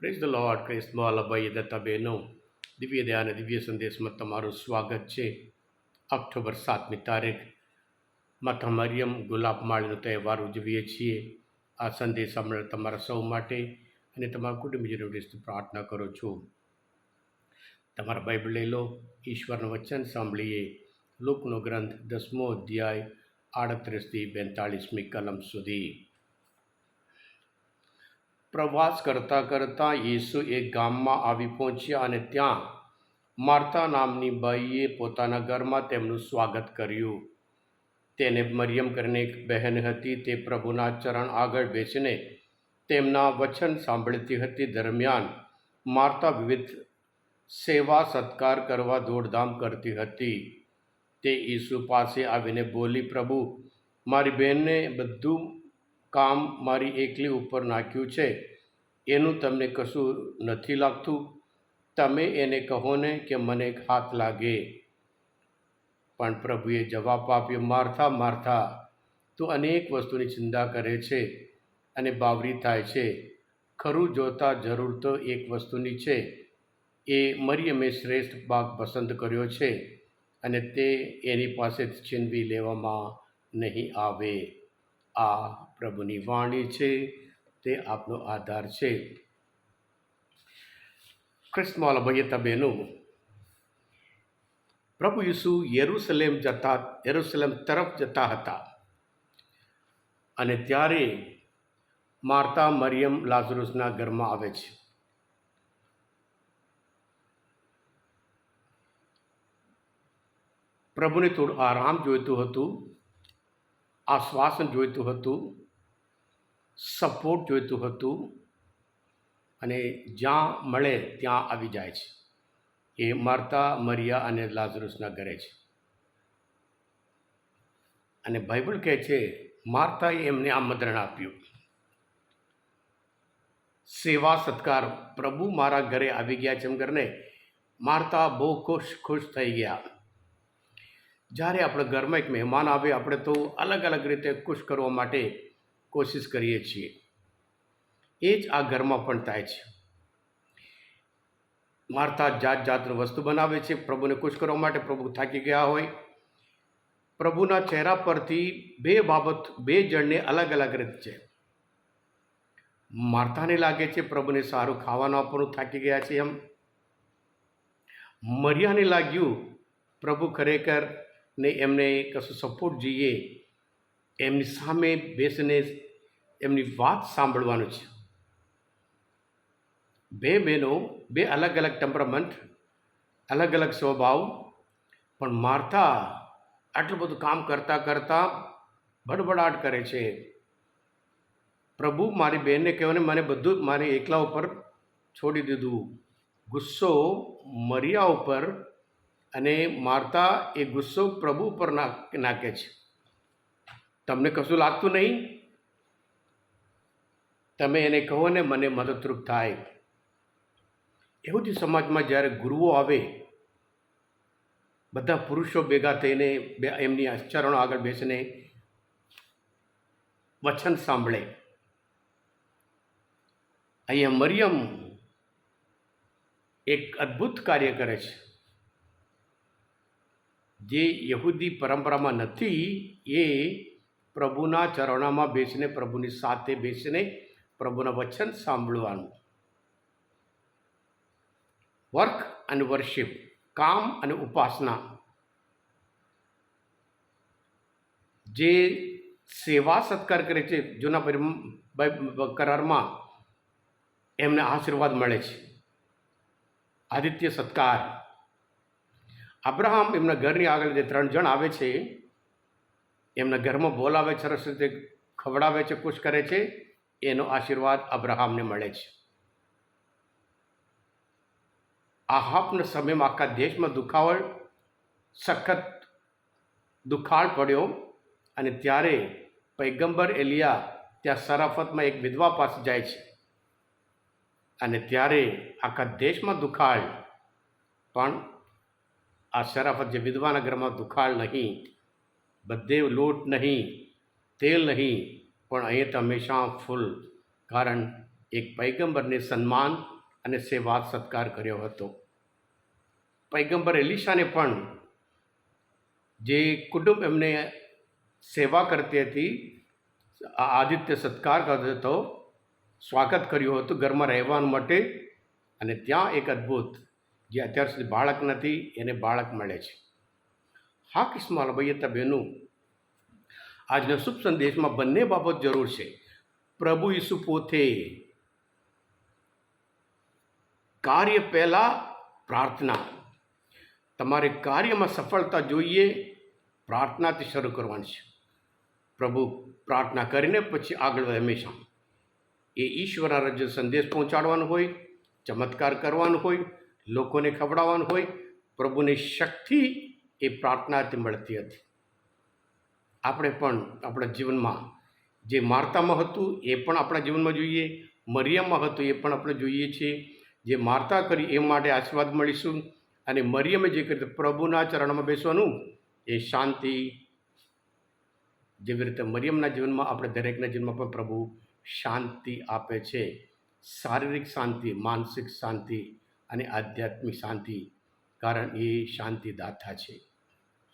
Praise the Lord Christ Molabhai Datta બહેનો દિવ્ય દયા અને દિવ્ય સંદેશમાં તમારું સ્વાગત છે ઓક્ટોબર સાતમી તારીખ માતા મરિયમ ગુલાબ માળીનો તહેવાર ઉજવીએ છીએ આ સંદેશ સાંભળે તમારા સૌ માટે અને તમારા કુટુંબીજનો વિશે પ્રાર્થના કરો છું તમારા બાઇબલ લઈ લો ઈશ્વરનું વચન સાંભળીએ લોકનો ગ્રંથ દસમો અધ્યાય આડત્રીસથી બેતાળીસમી કલમ સુધી પ્રવાસ કરતાં કરતાં યેસુ એક ગામમાં આવી પહોંચ્યા અને ત્યાં માર્તા નામની બાઈએ પોતાના ઘરમાં તેમનું સ્વાગત કર્યું. તેને મરિયમ કરીને એક બહેન હતી, તે પ્રભુના ચરણ આગળ બેસીને તેમના વચન સાંભળતી હતી. દરમિયાન માર્તા વિવિધ સેવા સત્કાર કરવા દોડધામ કરતી હતી. તે ઈસુ પાસે આવીને બોલી, પ્રભુ, મારી બહેનને બધું કામ મારી એકલી ઉપર નાખ્યું છે. એનું તમને કશું નથી લાગતું? તમે એને કહો ને કે મને હાથ લાગે. પણ પ્રભુએ જવાબ આપ્યો, મારથા મારથા, તું અનેક વસ્તુની ચિંતા કરે છે અને બાવરી થાય છે. ખરું જોતા જરૂર તો એક વસ્તુની છે. એ મરિયમે શ્રેષ્ઠ ભાગ પસંદ કર્યો છે અને તે એની પાસે છીનવી લેવામાં નહીં આવે. આ પ્રભુની વાણી છે, તે આપનો આધાર છે. ખ્રિસ્તમાલા ભયતા બહેનો, પ્રભુ યીશુ યરુસલેમ જતા, યેરુસલેમ તરફ જતા હતા. અને ત્યારે માર્તા મરિયમ લાઝરુસના ઘરમાં આવે છે. પ્રભુને થોડું આરામ જોઈતું હતું. આશ્વાસન જોઈતું હતું સપોર્ટ જોઈતું હતું અને જ્યાં મળે ત્યાં આવી જાય છે. એ માર્તા, મરિયા અને લાઝરસના ઘરે છે. અને બાઇબલ કહે છે, માર્તાએ એમને આમંત્રણ આપ્યું. સેવા, સત્કાર, પ્રભુ મારા ઘરે આવી ગયા છે. એમ કરીને મારતા બહુ ખુશ ખુશ થઈ ગયા. જ્યારે આપણે ઘરમાં એક મહેમાન આવે, આપણે તો અલગ અલગ રીતે ખુશ કરવા માટે કોશિશ કરીએ છીએ. એ જ આ ઘરમાં પણ થાય છે. મારતા જાત જાતનું વસ્તુ બનાવે છે. પ્રભુને ખુશ કરવા માટે પ્રભુ થાકી ગયા હોય. પ્રભુના ચહેરા પરથી બે બાબત, બે જણને અલગ અલગ રીત છે. મારતાને લાગે છે પ્રભુને સારું ખાવાનું આપવાનું થાકી ગયા છે એમ. મરિયાને લાગ્યું પ્રભુ ખરેખર ને એમને કશું સપોર્ટ જોઈએ, એમની સામે બેસીને એમની વાત સાંભળવાનું છે. બે બહેનો, બે અલગ અલગ ટેમ્પરામેન્ટ અલગ અલગ સ્વભાવ, પણ મારતા આટલું બધું કામ કરતાં કરતાં બડબડાટ કરે છે. પ્રભુ મારી બહેનને કહેવાને મને બધું મારી એકલા ઉપર છોડી દીધું. ગુસ્સો, મરિયા ઉપર અને મારતા એ ગુસ્સો પ્રભુ પર નાખે છે. તમને કશું લાગતું નહીં? તમે એને કહો ને મને મદદરૂપ થાય. એવું જ સમાજમાં જ્યારે ગુરુઓ આવે, બધા પુરુષો ભેગા થઈને બે, એમની આચરણો આગળ બેસીને વચન સાંભળે. અહીંયા મરિયમ એક અદ્ભુત કાર્ય કરે છે. જે યહૂદી પરંપરામાં નથી, એ પ્રભુના ચરણોમાં બેસીને પ્રભુની સાથે બેસીને પ્રભુના વચન સાંભળવાનું. વર્ક અને વર્શિપ, કામ અને ઉપાસના. જે સેવા સત્કાર કરે છે, જૂના કરારમાં એમને આશીર્વાદ મળે છે. આદિત્ય સત્કાર. અબ્રાહમ એમના ઘરની આગળ જે ત્રણ જણ આવે છે, એમના ઘરમાં બોલાવે છે, સરસ રીતે ખવડાવે છે, ખુશ કરે છે, એનો આશીર્વાદ અબ્રાહમને મળે છે. આહાપના સમયમાં આખા દેશમાં દુખાવળ, સખત દુખાળ પડ્યો અને ત્યારે પૈગંબર એલિયા ત્યાં સરાફતમાં એક વિધવા પાસે જાય છે. અને ત્યારે આખા દેશમાં દુખાળ પણ આ શરાફત જે વિધવાના ઘરમાં દુખાળ નહીં, બધે લોટ નહીં, તેલ નહીં, પણ અહીં તો હંમેશા ફૂલ. કારણ એક પૈગંબરને સન્માન અને સેવા સત્કાર કર્યો હતો. પૈગંબર એલિશાને પણ જે કુટુંબ એમને સેવા કરતી હતી આદિત્ય સત્કાર કર્યો હતો, સ્વાગત કર્યું હતું ઘરમાં રહેવા માટે અને ત્યાં એક અદ્ભુત જે અત્યાર સુધી બાળક નથી, એને બાળક મળે છે. હા, કિસ્માલ ભાઈ બહેનું આજના શુભ સંદેશમાં બંને બાબત જરૂર છે. પ્રભુ ઈસુ પોતે કાર્ય પહેલાં પ્રાર્થના. તમારે કાર્યમાં સફળતા જોઈએ, પ્રાર્થનાથી શરૂ કરવાની છે. પ્રભુ પ્રાર્થના કરીને પછી આગળ હંમેશા. એ ઈશ્વરના રજ સંદેશ પહોંચાડવાનો હોય, ચમત્કાર કરવાનો હોય લોકોને ખવડાવવાનું હોય, પ્રભુની શક્તિ એ પ્રાર્થનાથી મળતી હતી. આપણે પણ આપણા જીવનમાં જે માર્તામાં હતું, એ પણ આપણા જીવનમાં જોઈએ. મરિયમમાં હતું, એ પણ આપણે જોઈએ છીએ. જે માર્તા કરી, એ માટે આશીર્વાદ મળીશું. અને મરિયમે જે કર્યું, પ્રભુના ચરણમાં બેસવાનું, એ શાંતિ જેવી રીતે મરિયમના જીવનમાં, આપણે દરેકના જીવનમાં પણ પ્રભુ શાંતિ આપે છે. શારીરિક શાંતિ, માનસિક શાંતિ અને આધ્યાત્મિક શાંતિ, કારણ એ શાંતિદાતા છે.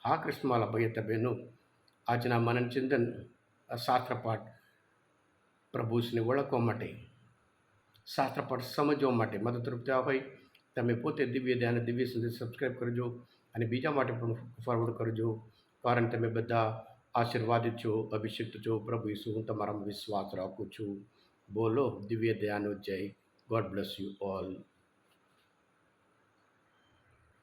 હા, કૃષ્ણમાલા ભાઈ બહેનો આજના મનન ચિંતન શાસ્ત્રપાઠ પ્રભુને ઓળખવા માટે શાસ્ત્રપાઠ સમજવા માટે મદદરૂપ થયા હોય, તમે પોતે દિવ્ય ધ્યાન દિવ્ય સંદેશ સબસ્ક્રાઈબ કરજો અને બીજા માટે પણ ફોરવર્ડ કરજો, કારણ તમે બધા આશીર્વાદિત છો, અભિષિક્ત છો. પ્રભુ ઈસુ, હું તમારામાં વિશ્વાસ રાખું છું. બોલો, દિવ્ય દયાનો જય. God bless you all